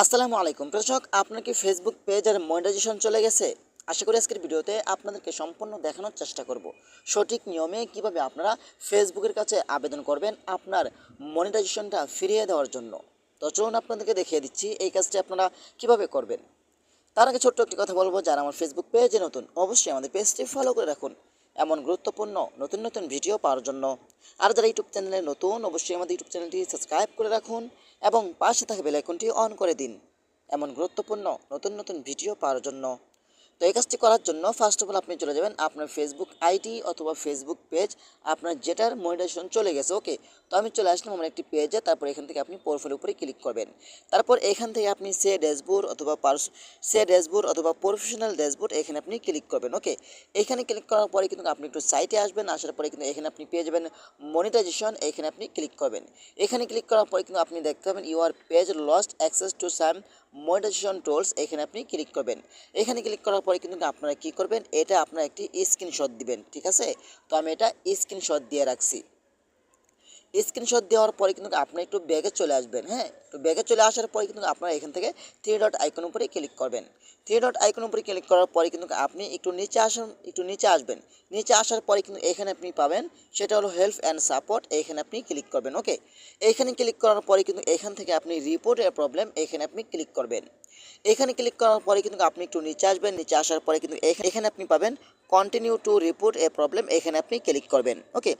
আসসালামু আলাইকুম। দর্শক, আপনার কি ফেসবুক পেজ আর মনিটাইজেশন চলে গেছে? আশা করি আজকের ভিডিওতে আপনাদেরকে সম্পূর্ণ দেখানোর চেষ্টা করব। সঠিক নিয়মে কীভাবে আপনারা ফেসবুকের কাছে আবেদন করবেন আপনার মনিটাইজেশনটা ফিরিয়ে দেওয়ার জন্য? তো চলুন আপনাদেরকে দেখিয়ে দিচ্ছি এই কাজটি আপনারা কীভাবে করবেন। তার আগে ছোট্ট একটি কথা বলব, যারা আমার ফেসবুক পেজে নতুন, অবশ্যই আমাদের পেজটি ফলো করে রাখুন। এমন গুরুত্বপূর্ণ নতুন নতুন ভিডিও পাওয়ার জন্য। আর যারা ইউটিউব চ্যানেলে নতুন, অবশ্যই আমাদের ইউটিউব চ্যানেলটি সাবস্ক্রাইব করে রাখুন এবং পাশে থাকা বেলাইকনটি অন করে দিন। এমন গুরুত্বপূর্ণ নতুন নতুন ভিডিও পাওয়ার জন্য। তো এই কাজটি করার জন্য ফার্স্ট অফ অল আপনি চলে যাবেন আপনার ফেসবুক আইডি অথবা ফেসবুক পেজ আপনার যেটার মনিটাইজেশন চলে গেছে ওকে তো আমি চলে আসলাম আমার একটি পেজে তারপর এখান থেকে আপনি প্রোফাইল উপরে ক্লিক করবেন। তারপর এখান থেকে আপনি সে ড্যাশবোর্ড অথবা পার্স সে ড্যাশবোর্ড অথবা প্রফেশনাল ড্যাশবোর্ড এখানে আপনি ক্লিক করবেন ওকে এখানে ক্লিক করার পরে কিন্তু আপনি একটু সাইটে আসবেন, আসার পরে কিন্তু এখানে আপনি পেয়ে যাবেন মনিটাইজেশন এখানে আপনি ক্লিক করবেন। এখানে ক্লিক করার পরে কিন্তু আপনি দেখতে পাবেন your page lost access to some monetization tools এখানে আপনি ক্লিক করবেন। এখানে ক্লিক করার পরে কিন্তু আপনারা কি করবেন? এটা আপনারা একটি স্ক্রিনশট দিবেন, ঠিক আছে? তো আমি এটা স্ক্রিনশট দিয়ে রাখছি। স্ক্রিনশট দেওয়ার পরে কিন্তু আপনি একটু ব্যাগে চলে আসবেন হ্যাঁ? তো ব্যাগে চলে আসার পরে কিন্তু আপনারা এখান থেকে থ্রি ডট আইকন উপরে ক্লিক করবেন। থ্রি ডট আইকন উপরে ক্লিক করার পরে কিন্তু আপনি একটু নিচে আসেন, একটু নিচে আসবেন। নিচে আসার পরে কিন্তু এখানে আপনি পাবেন, সেটা হলো হেল্প অ্যান্ড সাপোর্ট এখানে আপনি ক্লিক করবেন ওকে এখানে ক্লিক করার পরে কিন্তু এখান থেকে আপনি রিপোর্টের প্রবলেম এখানে আপনি ক্লিক করবেন। এখানে ক্লিক করার পরে কিন্তু আপনি একটু নিচে আসবেন, নিচে আসার পরে কিন্তু এখানে এখানে আপনি পাবেন continue to report a problem এখানে আপনি ক্লিক করবেন ওকে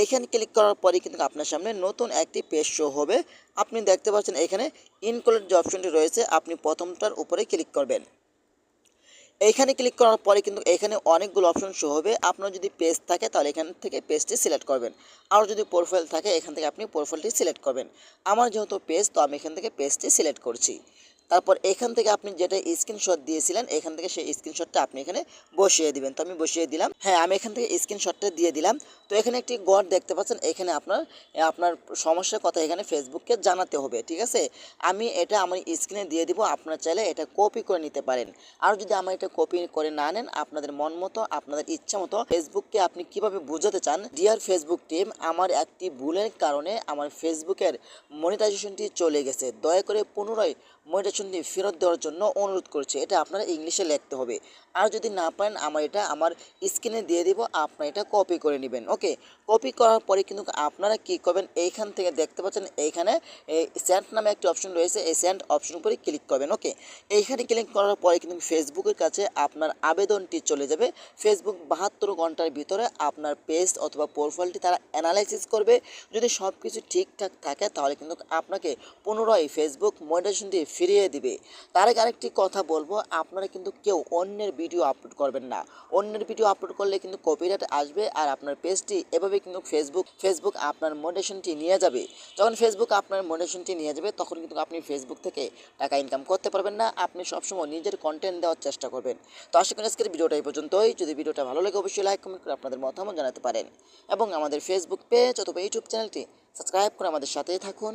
এইখানে ক্লিক করার পরে কিন্তু আপনার সামনে নতুন একটি পেজ শো হবে আপনি দেখতে পাচ্ছেন এখানে ইনক্লুড যে অপশনটি রয়েছে, আপনি প্রথমটার উপরে ক্লিক করবেন। এইখানে ক্লিক করার পরে কিন্তু এখানে অনেকগুলো অপশন শো হবে। আপনার যদি পেজ থাকে, তাহলে এখান থেকে পেজটি সিলেক্ট করবেন। আর যদি প্রোফাইল থাকে, এখান থেকে আপনি প্রোফাইলটি সিলেক্ট করবেন। আমার যেহেতু পেজ তো আমি এখান থেকে পেজটি সিলেক্ট করছি। তারপর এখান থেকে আপনি যেটা স্ক্রিনশট দিয়েছিলেন, এখান থেকে সেই স্ক্রিনশটটা আপনি এখানে বসিয়ে দিবেন। তো আমি বসিয়ে দিলাম। হ্যাঁ আমি এখান থেকে স্ক্রিনশটটা দিয়ে দিলাম। তো এখানে একটি গড় দেখতে পাচ্ছেন। এখানে আপনার আপনার সমস্যার কথা এখানে ফেসবুককে জানাতে হবে, ঠিক আছে? আমি এটা আমার স্ক্রিনে দিয়ে দিব। আপনার চাইলে এটা কপি করে নিতে পারেন। আর যদি আমার এটা কপি করে না নেন, আপনাদের মন মতো, আপনাদের ইচ্ছা মতো ফেসবুককে আপনি কীভাবে বোঝাতে চান? ডিয়ার ফেসবুক টিম আমার একটি ভুলের কারণে আমার ফেসবুকের মনিটাইজেশনটি চলে গেছে। দয়া করে পুনরায় মনিটাইজেশনটি ফেরত দেওয়ার জন্য অনুরোধ করছি। এটা আপনারা ইংলিশে লিখতে হবে। আর যদি না পারেন, আমার এটা আমার স্ক্রিনে দিয়ে দিব, আপনারা এটা কপি করে নেবেন ওকে কপি করার পরে কিন্তু আপনারা কি করবেন, এইখান থেকে দেখতে পাচ্ছেন, এইখানে এই সেন্ট নামে একটি অপশন রয়েছে, এই সেন্ট অপশন উপরে ক্লিক করবেন ওকে এইখানে ক্লিক করার পরে কিন্তু ফেসবুকের কাছে আপনার আবেদনটি চলে যাবে। ফেসবুক বাহাত্তর ঘণ্টার ভিতরে আপনার পেজ অথবা প্রোফাইলটি তারা অ্যানালাইসিস করবে। যদি সব কিছু ঠিকঠাক থাকে, তাহলে কিন্তু আপনাকে পুনরায় ফেসবুক মনিটাইজেশনটি ফিরিয়ে দিবে। তার আগে আরেকটি কথা বলব, আপনারা কিন্তু কেউ অন্যের ভিডিও আপলোড করবেন না। অন্যের ভিডিও আপলোড করলে কিন্তু কপিরাইট আসবে আর আপনার পেজটি এভাবে কিন্তু ফেসবুক ফেসবুক আপনার মোটিভেশনটি নিয়ে যাবে। যখন ফেসবুক আপনার মোটিভেশনটি নিয়ে যাবে, তখন কিন্তু আপনি ফেসবুক থেকে টাকা ইনকাম করতে পারবেন না। আপনি সবসময় নিজের কন্টেন্ট দেওয়ার চেষ্টা করবেন। তো আশা করি আজকের ভিডিওটা এই পর্যন্তই। যদি ভিডিওটা ভালো লাগে, অবশ্যই লাইক কমেন্ট করে আপনাদের মতামত জানাতে পারেন। এবং আমাদের ফেসবুক পেজ অথবা ইউটিউব চ্যানেলটি সাবস্ক্রাইব করে আমাদের সাথেই থাকুন।